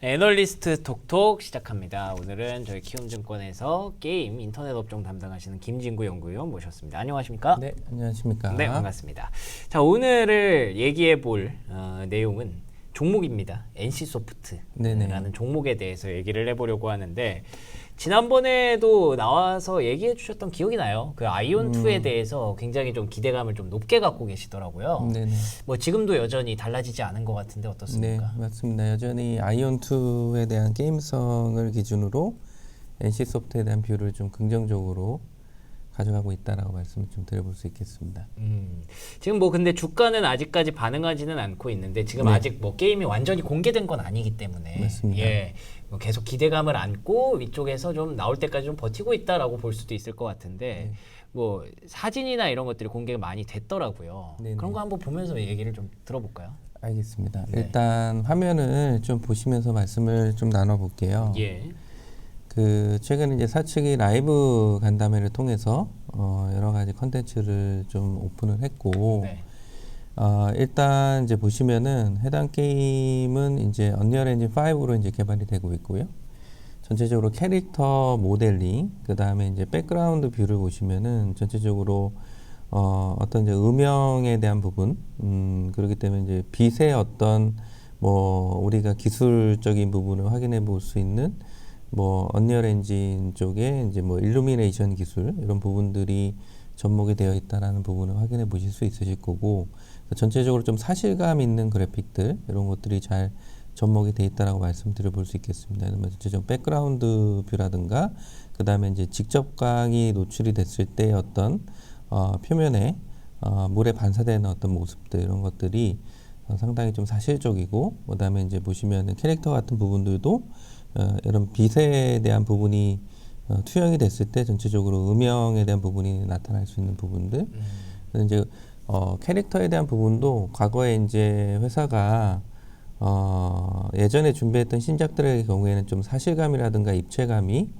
애널리스트 톡톡 시작합니다. 오늘은 저희 키움증권에서 게임 인터넷 업종 담당하시는 김진구 연구위원 모셨습니다. 안녕하십니까? 네, 안녕하십니까. 네, 반갑습니다. 자, 오늘을 얘기해 볼 어, 내용은 종목입니다. NC소프트라는 종목에 대해서 얘기를 해보려고 하는데 지난번에도 나와서 얘기해 주셨던 기억이 나요. 그 아이온 2에 대해서 굉장히 좀 기대감을 좀 높게 갖고 계시더라고요. 네네. 뭐 지금도 여전히 달라지지 않은 것 같은데 네, 어떻습니까? 맞습니다. 여전히 아이온 2에 대한 게임성을 기준으로 NC소프트에 대한 뷰를 좀 긍정적으로 가져가고 있다라고 말씀을 좀 드려볼 수 있겠습니다. 음, 지금 뭐 근데 주가는 아직까지 반응하지는 않고 있는데 지금 네. 아직 뭐 게임이 완전히 공개된 건 아니기 때문에 맞습니다. 예, 뭐 계속 기대감을 안고 위쪽에서 좀 나올 때까지 좀 버티고 있다라고 볼 수도 있을 것 같은데 네. 뭐 사진이나 이런 것들이 공개가 많이 됐더라고요. 네네. 그런 거 한번 보면서 얘기를 좀 들어볼까요? 알겠습니다. 네. 일단 화면을 좀 보시면서 말씀을 좀 나눠볼게요. 예. 그 최근 이제 사측이 라이브 간담회를 통해서 어, 여러 가지 컨텐츠를 좀 오픈을 했고 네. 어, 일단 이제 보시면은 해당 게임은 이제 언리얼 엔진 5로 이제 개발이 되고 있고요. 전체적으로 캐릭터 모델링, 그 다음에 이제 백그라운드 뷰를 보시면은 전체적으로 어, 어떤 이제 음영에 대한 부분, 음, 그렇기 때문에 이제 빛의 어떤 뭐 우리가 기술적인 부분을 확인해 볼 수 있는 뭐 언리얼 엔진 쪽에 이제 뭐 일루미네이션 기술 이런 부분들이 접목이 되어 있다라는 부분을 확인해 보실 수 있으실 거고 전체적으로 좀 사실감 있는 그래픽들 이런 것들이 잘 접목이 돼 있다라고 말씀드려 볼 수 있겠습니다. 그러면 전체적 백그라운드 뷰라든가 그 다음에 이제 직접 광이 노출이 됐을 때 어떤 어, 표면에 어, 물에 반사되는 어떤 모습들 이런 것들이 어, 상당히 좀 사실적이고 그 다음에 이제 보시면은 캐릭터 같은 부분들도 어, 이런 빛에 대한 부분이 어, 투영이 됐을 때 전체적으로 음영에 대한 부분이 나타날 수 있는 부분들 음, 이제 어, 캐릭터에 대한 부분도 과거에 이제 회사가 어, 예전에 준비했던 신작들의 경우에는 좀 사실감이라든가 입체감이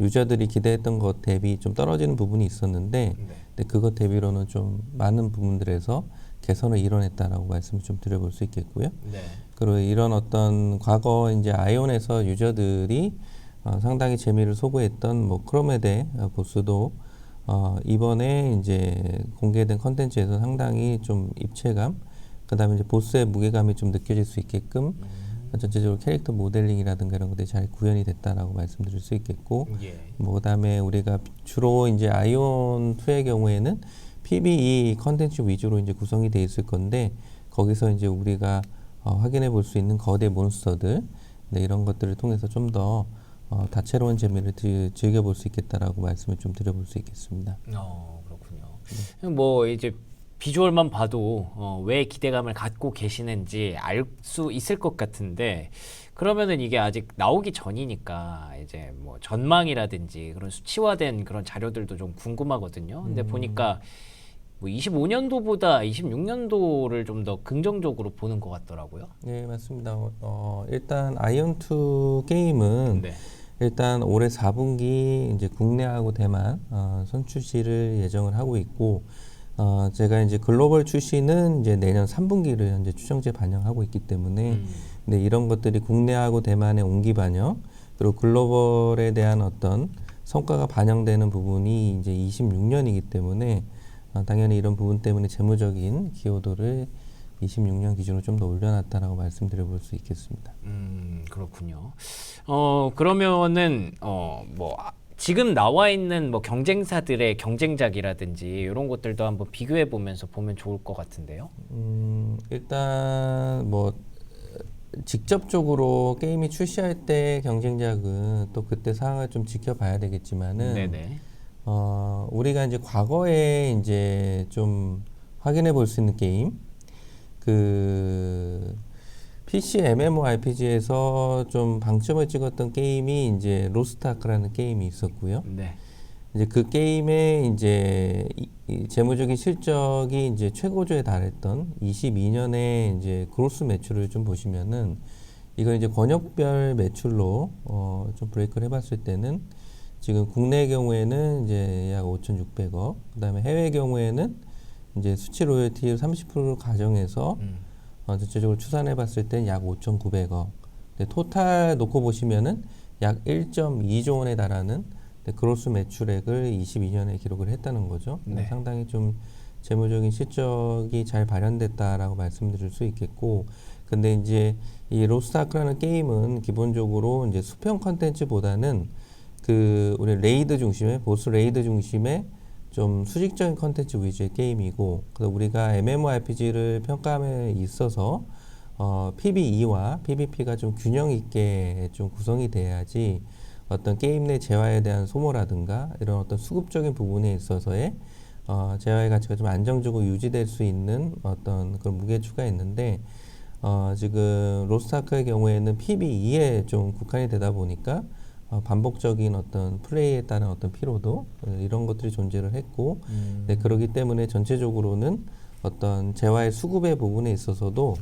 유저들이 기대했던 것 대비 좀 떨어지는 부분이 있었는데 네. 근데 그것 대비로는 좀 많은 부분들에서 개선을 이뤄냈다라고 말씀을 좀 드려볼 수 있겠고요. 네. 그리고 이런 어떤 과거 이제 아이온에서 유저들이 어, 상당히 재미를 소구했던 뭐 크로메데 어, 보스도 어, 이번에 이제 공개된 컨텐츠에서 상당히 좀 입체감, 그다음에 이제 보스의 무게감이 좀 느껴질 수 있게끔 음, 전체적으로 캐릭터 모델링이라든가 이런 것들이 잘 구현이 됐다라고 말씀드릴 수 있겠고, 예. 뭐 그다음에 우리가 주로 이제 아이온 2의 경우에는 PBE 컨텐츠 위주로 이제 구성이 돼 있을 건데 거기서 이제 우리가 어, 확인해 볼 수 있는 거대 몬스터들 네, 이런 것들을 통해서 좀더 어, 다채로운 재미를 드- 즐겨 볼 수 있겠다라고 말씀을 좀 드려볼 수 있겠습니다. 어 그렇군요. 뭐 이제 비주얼만 봐도 어, 왜 기대감을 갖고 계시는지 알 수 있을 것 같은데 그러면은 이게 아직 나오기 전이니까 이제 뭐 전망이라든지 그런 수치화된 그런 자료들도 좀 궁금하거든요. 근데 보니까 뭐 25년도보다 26년도를 좀 더 긍정적으로 보는 것 같더라고요. 네 맞습니다. 어, 어, 일단 아이온 2 게임은 네. 일단 올해 4분기 이제 국내하고 대만 어, 선출시를 예정을 하고 있고 어, 제가 이제 글로벌 출시는 이제 내년 3분기를 현재 추정제 반영하고 있기 때문에 음. 네, 이런 것들이 국내하고 대만의 온기 반영 그리고 글로벌에 대한 어떤 성과가 반영되는 부분이 이제 26년이기 때문에 어, 당연히 이런 부분 때문에 재무적인 기여도를 26년 기준으로 좀 더 올려놨다라고 말씀드려 볼 수 있겠습니다. 음 그렇군요. 어 그러면은 어 뭐 지금 나와 있는 뭐 경쟁사들의 경쟁작이라든지 이런 것들도 한번 비교해 보면서 보면 좋을 것 같은데요. 음, 일단 뭐 직접적으로 게임이 출시할 때 경쟁작은 또 그때 상황을 좀 지켜봐야 되겠지만은 네네. 어, 우리가 이제 과거에 이제 좀 확인해 볼 수 있는 게임 그 PC MMORPG에서 좀 방점을 찍었던 게임이 이제 로스트아크라는 게임이 있었고요. 네. 이제 그 게임의 이제 이, 이 재무적인 실적이 이제 최고조에 달했던 22년에 이제 그로스 매출을 좀 보시면은 이걸 이제 권역별 매출로 어, 좀 브레이크를 해봤을 때는 지금 국내 경우에는 이제 약 5,600억, 그 다음에 해외 경우에는 이제 수치 로열티 30%를 가정해서 음. 어, 전체적으로 추산해 봤을 때 약 5,900억. 네, 토탈 놓고 보시면은 약 1.2조 원에 달하는 네, 그로스 매출액을 22년에 기록을 했다는 거죠. 네. 상당히 좀 재무적인 실적이 잘 발현됐다라고 말씀드릴 수 있겠고, 근데 이제 이 로스트 아크라는 게임은 기본적으로 이제 수평 컨텐츠보다는 그 우리 레이드 중심의 보스 레이드 중심의 좀 수직적인 컨텐츠 위주의 게임이고, 그래서 우리가 MMORPG를 평가함에 있어서 어, PVE와 PVP가 좀 균형 있게 좀 구성이 돼야지 어떤 게임 내 재화에 대한 소모라든가 이런 어떤 수급적인 부분에 있어서의 어, 재화의 가치가 좀 안정적으로 유지될 수 있는 어떤 그런 무게추가 있는데 어, 지금 로스트아크의 경우에는 PVE에 좀 국한이 되다 보니까 어, 반복적인 어떤 플레이에 따른 어떤 피로도 어, 이런 것들이 존재를 했고 음. 네, 그렇기 때문에 전체적으로는 어떤 재화의 수급의 부분에 있어서도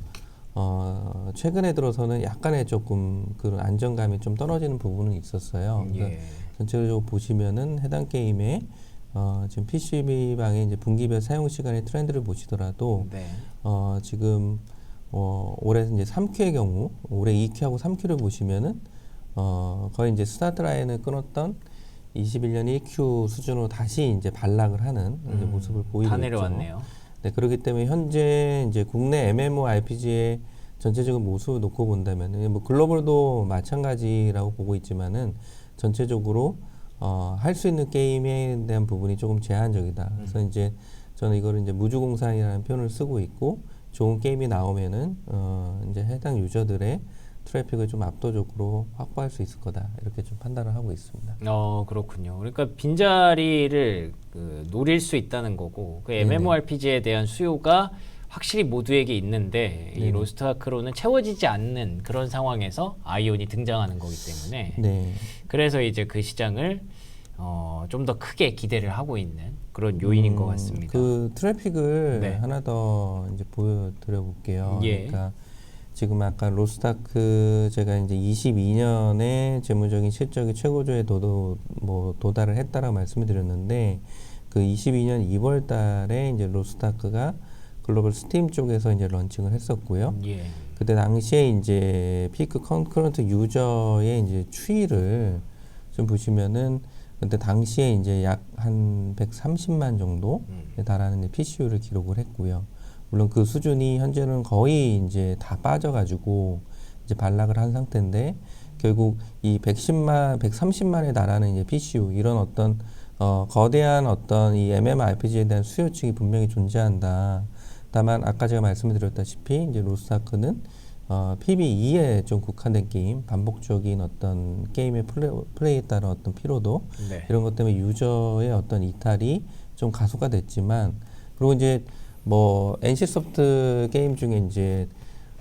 어, 최근에 들어서는 약간의 조금 그런 안정감이 좀 떨어지는 부분은 있었어요. 그래서 예. 전체적으로 보시면은 해당 게임의 어, 지금 PCB 방의 이제 분기별 사용 시간의 트렌드를 보시더라도 네. 어, 지금 어, 올해 이제 3Q의 경우 올해 2Q하고 3Q를 보시면은 어, 거의 이제 스타트 라인을 끊었던 21년 1Q 수준으로 다시 이제 반락을 하는 이제 음, 모습을 보이고 다 있죠. 내려왔네요. 네, 그렇기 때문에 현재 이제 국내 MMORPG의 전체적인 모습을 놓고 본다면, 뭐 글로벌도 마찬가지라고 보고 있지만은 전체적으로 어, 할 수 있는 게임에 대한 부분이 조금 제한적이다. 그래서 이제 저는 이거를 이제 무주공산이라는 표현을 쓰고 있고 좋은 게임이 나오면은 어, 이제 해당 유저들의 트래픽을 좀 압도적으로 확보할 수 있을 거다 이렇게 좀 판단을 하고 있습니다. 어 그렇군요. 그러니까 빈자리를 그 노릴 수 있다는 거고 그. MMORPG에 대한 수요가 확실히 모두에게 있는데 이 네네. 로스트아크로는 채워지지 않는 그런 상황에서 아이온이 등장하는 거기 때문에 네. 그래서 이제 그 시장을 어, 좀 더 크게 기대를 하고 있는 그런 요인인 것 음, 같습니다. 그 트래픽을 네. 하나 더 이제 보여드려 볼게요. 예. 그러니까 지금 아까 로스타크 제가 이제 22년에 재무적인 실적이 최고조에 도도 뭐 도달을 했다라고 말씀을 드렸는데 그 22년 2월 달에 이제 로스타크가 글로벌 스팀 쪽에서 이제 런칭을 했었고요. 예. 그때 당시에 이제 피크 컨커런트 유저의 이제 추이를 좀 보시면은 그때 당시에 이제 약 한 130만 정도에 음. 달하는 PCU를 기록을 했고요. 물론 그 수준이 현재는 거의 이제 다 빠져가지고 이제 반락을 한 상태인데 결국 이 110만, 130만에 달하는 이제 PCU 이런 어떤 어, 거대한 어떤 이 MMORPG에 대한 수요층이 분명히 존재한다. 다만 아까 제가 말씀드렸다시피 이제 로스타크는 어, PVE에 좀 국한된 게임, 반복적인 어떤 게임의 플레이, 플레이 에 따른 어떤 피로도 네. 이런 것 때문에 유저의 어떤 이탈이 좀 가소가 됐지만 그리고 이제 뭐 NC소프트 게임 중에 이제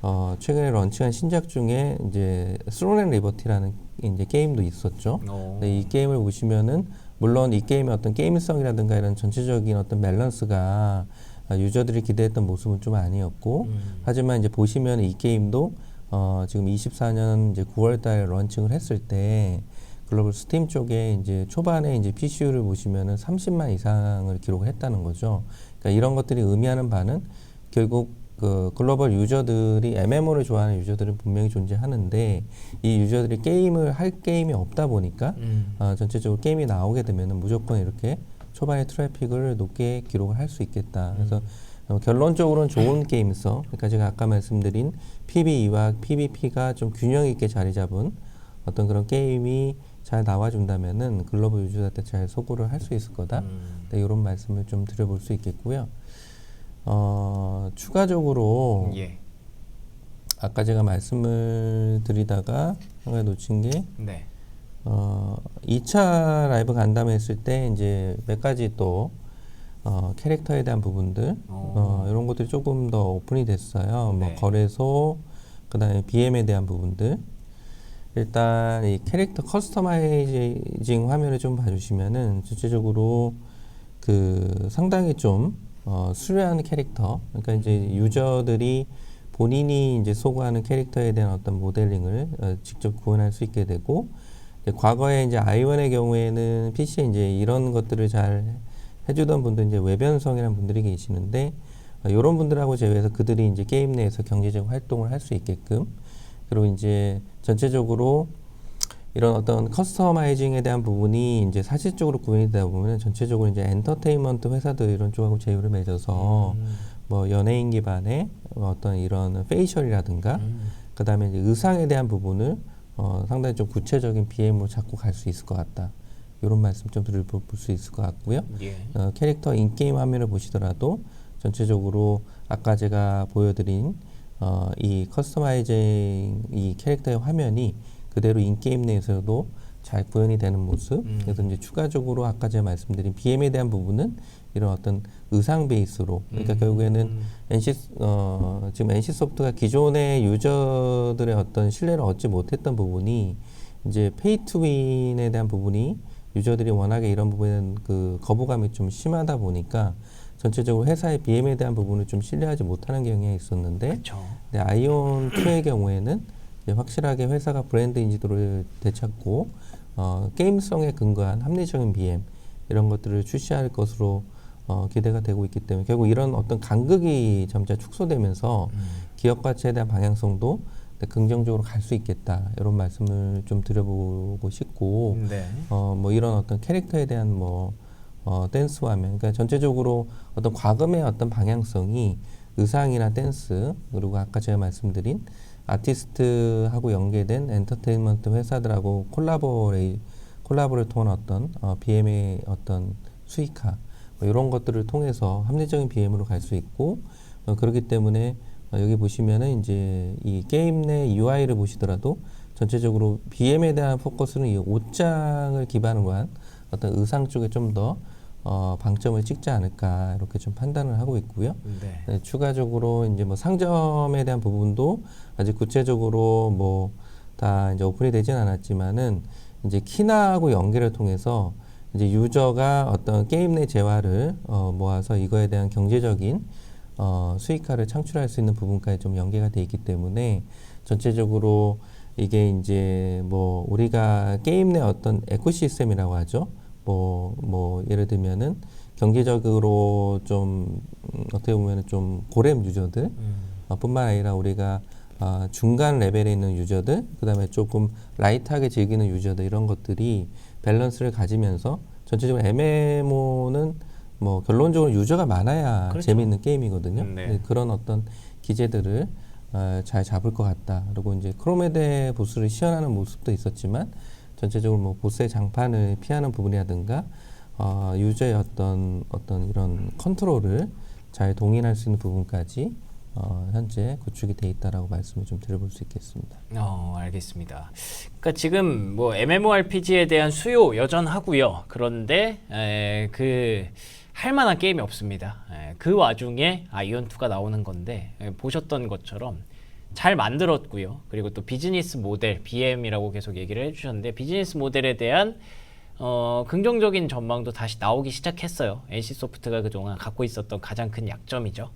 어 최근에 런칭한 신작 중에 이제 스론앤 리버티라는 이제 게임도 있었죠. 어. 근데 이 게임을 보시면은 물론 이 게임의 어떤 게임성이라든가 이런 전체적인 어떤 밸런스가 아, 유저들이 기대했던 모습은 좀 아니었고 음. 하지만 이제 보시면 이 게임도 어 지금 24년 이제 9월달에 런칭을 했을 때 글로벌 스팀 쪽에 이제 초반에 이제 PCU를 보시면은 30만 이상을 기록을 했다는 거죠. 그러니까 이런 것들이 의미하는 바는 결국 그 글로벌 유저들이 MMO를 좋아하는 유저들은 분명히 존재하는데 이 유저들이 게임을 할 게임이 없다 보니까 음. 어, 전체적으로 게임이 나오게 되면 은 무조건 이렇게 초반에 트래픽을 높게 기록을 할 수 있겠다. 그래서 어, 결론적으로는 좋은 게임성. 그러니까 제가 아까 말씀드린 PVE와 PVP가 좀 균형 있게 자리 잡은 어떤 그런 게임이 잘 나와준다면은 글로벌 유저한테 잘 소구를 할 수 있을 거다. 음. 네, 이런 말씀을 좀 드려볼 수 있겠고요. 어, 추가적으로 예. 아까 제가 말씀을 드리다가 한 가지 놓친 게 네. 어, 2차 라이브 간담회 했을 때 이제 몇 가지 또 어, 캐릭터에 대한 부분들 어, 이런 것들이 조금 더 오픈이 됐어요. 뭐 네. 거래소 그다음에 BM에 대한 부분들 일단 이 캐릭터 커스터마이징 화면을 좀 봐주시면은 전체적으로 그 상당히 좀 어, 수려한 캐릭터. 그러니까 이제 유저들이 본인이 이제 소구하는 캐릭터에 대한 어떤 모델링을 어, 직접 구현할 수 있게 되고 이제 과거에 이제 아이원의 경우에는 PC에 이제 이런 것들을 잘 해주던 분들 이제 외변성이라는 분들이 계시는데 어, 이런 분들하고 제외해서 그들이 이제 게임 내에서 경제적 활동을 할 수 있게끔 그리고 이제 전체적으로 이런 어떤 커스터마이징에 대한 부분이 이제 사실적으로 구현이 되다 보면 전체적으로 이제 엔터테인먼트 회사들 이런 쪽하고 제휴를 맺어서 음. 뭐 연예인 기반의 어떤 이런 페이셜이라든가 음. 그다음에 이제 의상에 대한 부분을 어, 상당히 좀 구체적인 BM으로 잡고 갈 수 있을 것 같다. 이런 말씀 좀 들어볼 수 있을 것 같고요. 예. 어, 캐릭터 인게임 화면을 보시더라도 전체적으로 아까 제가 보여드린 어, 이 커스터마이징 이 캐릭터의 화면이 그대로 인게임 내에서도 잘 구현이 되는 모습. 음. 그래서 이제 추가적으로 아까 제가 말씀드린 BM에 대한 부분은 이런 어떤 의상 베이스로. 그러니까 음. 결국에는 NC 어, 지금 NC 소프트가 기존의 유저들의 어떤 신뢰를 얻지 못했던 부분이 이제 페이 투윈에 대한 부분이 유저들이 워낙에 이런 부분에는 그 거부감이 좀 심하다 보니까 전체적으로 회사의 BM에 대한 부분을 좀 신뢰하지 못하는 경향이 있었는데 그렇죠. 네, 아이온 2의 경우에는 확실하게 회사가 브랜드 인지도를 되찾고 어, 게임성에 근거한 합리적인 BM 이런 것들을 출시할 것으로 어, 기대가 되고 있기 때문에 결국 이런 어떤 간극이 점차 축소되면서 음. 기업 가치에 대한 방향성도 네, 긍정적으로 갈 수 있겠다 이런 말씀을 좀 드려보고 싶고 네. 어, 뭐 이런 어떤 캐릭터에 대한 뭐 어, 댄스 화면, 그러니까 전체적으로 어떤 과금의 어떤 방향성이 의상이나 댄스 그리고 아까 제가 말씀드린 아티스트하고 연계된 엔터테인먼트 회사들하고 콜라보레이 콜라보를 통한 어떤 어, BM의 어떤 수익화 뭐 이런 것들을 통해서 합리적인 BM으로 갈 수 있고 어, 그렇기 때문에 어, 여기 보시면은 이제 이 게임 내 UI를 보시더라도 전체적으로 BM에 대한 포커스는 이 옷장을 기반으로 한 어떤 의상 쪽에 좀더 어, 방점을 찍지 않을까 이렇게 좀 판단을 하고 있고요. 네. 네, 추가적으로 이제 뭐 상점에 대한 부분도 아직 구체적으로 뭐 다 이제 오픈이 되진 않았지만은 이제 키나하고 연계를 통해서 이제 유저가 어떤 게임 내 재화를 어, 모아서 이거에 대한 경제적인 어, 수익화를 창출할 수 있는 부분까지 좀 연계가 돼 있기 때문에 전체적으로 이게 이제 뭐 우리가 게임 내 어떤 에코시스템이라고 하죠. 뭐, 뭐, 예를 들면은 경제적으로 좀, 음, 어떻게 보면은 좀 고렘 유저들, 음. 어, 뿐만 아니라 우리가 어, 중간 레벨에 있는 유저들, 그 다음에 조금 라이트하게 즐기는 유저들, 이런 것들이 밸런스를 가지면서 전체적으로 MMO는 뭐 결론적으로 유저가 많아야 그렇죠. 재미있는 게임이거든요. 네. 네, 그런 어떤 기제들을 어, 잘 잡을 것 같다. 그리고 이제 크로메데 보스를 시연하는 모습도 있었지만 전체적으로 뭐 보스의 장판을 피하는 부분이라든가 어, 유저의 어떤 어떤 이런 컨트롤을 잘 동인할 수 있는 부분까지 어, 현재 구축이 돼 있다라고 말씀을 좀 드려볼 수 있겠습니다. 어, 알겠습니다. 그러니까 지금 뭐 MMORPG에 대한 수요 여전하고요. 그런데 에, 그 할만한 게임이 없습니다. 에, 그 와중에 아이온 2가 나오는 건데 에, 보셨던 것처럼 잘 만들었고요. 그리고 또 비즈니스 모델 BM이라고 계속 얘기를 해주셨는데 비즈니스 모델에 대한 어, 긍정적인 전망도 다시 나오기 시작했어요. NC 소프트가 그동안 갖고 있었던 가장 큰 약점이죠.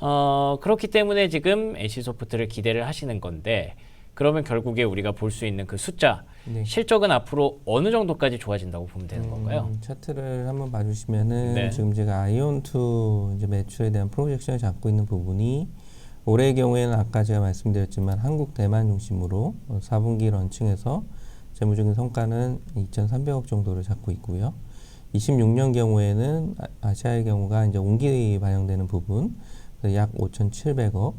어, 그렇기 때문에 지금 NC 소프트를 기대를 하시는 건데 그러면 결국에 우리가 볼 수 있는 그 숫자 네. 실적은 앞으로 어느 정도까지 좋아진다고 보면 되는 건가요? 음, 차트를 한번 봐주시면은 네. 지금 제가 아이온 2 이제 매출에 대한 프로젝션을 잡고 있는 부분이 올해의 경우에는 아까 제가 말씀드렸지만 한국 대만 중심으로 어, 4분기 런칭해서 재무적인 성과는 2,300억 정도를 잡고 있고요. 26년 경우에는 아- 아시아의 경우가 이제 온기 반영되는 부분 약 5,700억.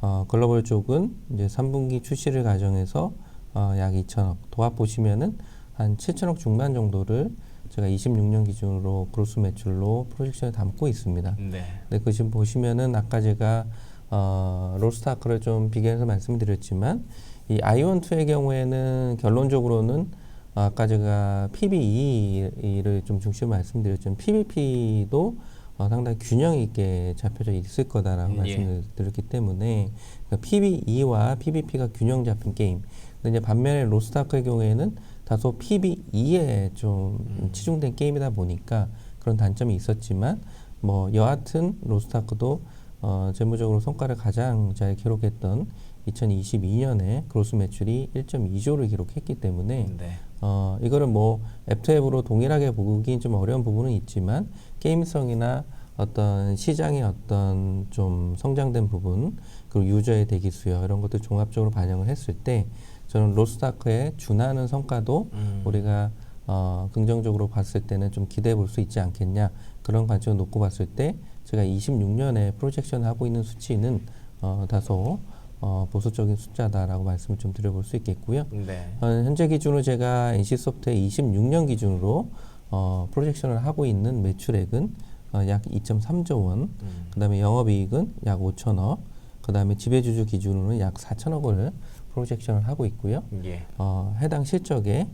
어, 글로벌 쪽은 이제 3분기 출시를 가정해서 어, 약 2천억. 도합 보시면은 한 7천억 중반 정도를 제가 26년 기준으로 그로스 매출로 프로젝션을 담고 있습니다. 네. 근데 그 지금 보시면은 아까 제가 어, 로스트 아크를 좀 비교해서 말씀드렸지만 이 아이온 2의 경우에는 결론적으로는 어, 아까 제가 PBE를 좀 중심으로 말씀드렸지만 PVP도 어, 상당히 균형 있게 잡혀져 있을 거다라고 음, 예. 말씀을 드렸기 때문에 그러니까 PBE와 PVP가 균형 잡힌 게임. 근데 이제 반면에 로스트 아크의 경우에는 다소 PBE에 좀 음. 치중된 게임이다 보니까 그런 단점이 있었지만 뭐 여하튼 로스트 아크도 어, 재무적으로 성과를 가장 잘 기록했던 2022년에 그로스 매출이 1.2조를 기록했기 때문에 네. 어, 이거를 뭐 앱투앱으로 동일하게 보기는 좀 어려운 부분은 있지만 게임성이나 어떤 시장의 어떤 좀 성장된 부분 그리고 유저의 대기 수요 이런 것들 종합적으로 반영을 했을 때 저는 로스타크에 준하는 성과도 음. 우리가 어, 긍정적으로 봤을 때는 좀 기대해 볼 수 있지 않겠냐 그런 관점을 놓고 봤을 때 제가 26년에 프로젝션 하고 있는 수치는 어, 다소 어, 보수적인 숫자다라고 말씀을 좀 드려볼 수 있겠고요. 네. 어, 현재 기준으로 제가 NC소프트의 26년 기준으로 어, 프로젝션을 하고 있는 매출액은 어, 약 2.3조 원, 음. 그 다음에 영업이익은 약 5천억, 그 다음에 지배주주 기준으로는 약 4천억을 프로젝션을 하고 있고요. 예. 어, 해당 실적의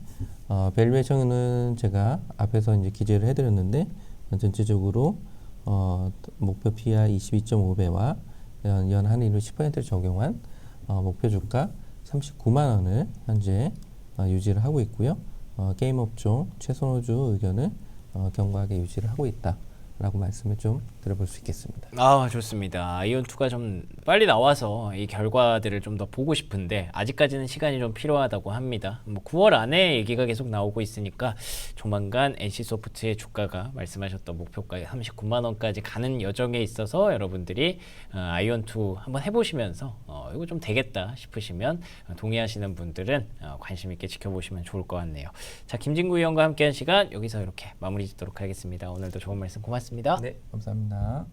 어, 밸류에이션은 제가 앞에서 이제 기재를 해드렸는데 전체적으로 어, 목표 PR 22.5배와 연, 연 한일로 10%를 적용한 어, 목표 주가 39만 원을 현재 어, 유지를 하고 있고요. 어, 게임 업종 최선호주 의견을 어, 견고하게 유지를 하고 있다라고 말씀을 좀 드려볼 수 있겠습니다. 아 좋습니다. 아이온 2가 좀 빨리 나와서 이 결과들을 좀 더 보고 싶은데 아직까지는 시간이 좀 필요하다고 합니다. 뭐 9월 안에 얘기가 계속 나오고 있으니까 조만간 NC소프트의 주가가 말씀하셨던 목표가 39만 원까지 가는 여정에 있어서 여러분들이 어, 아이온 2 한번 해보시면서 어, 이거 좀 되겠다 싶으시면 어, 동의하시는 분들은 어, 관심 있게 지켜보시면 좋을 것 같네요. 자 김진구 의원과 함께한 시간 여기서 이렇게 마무리 짓도록 하겠습니다. 오늘도 좋은 말씀 고맙습니다. 네, 감사합니다. 하나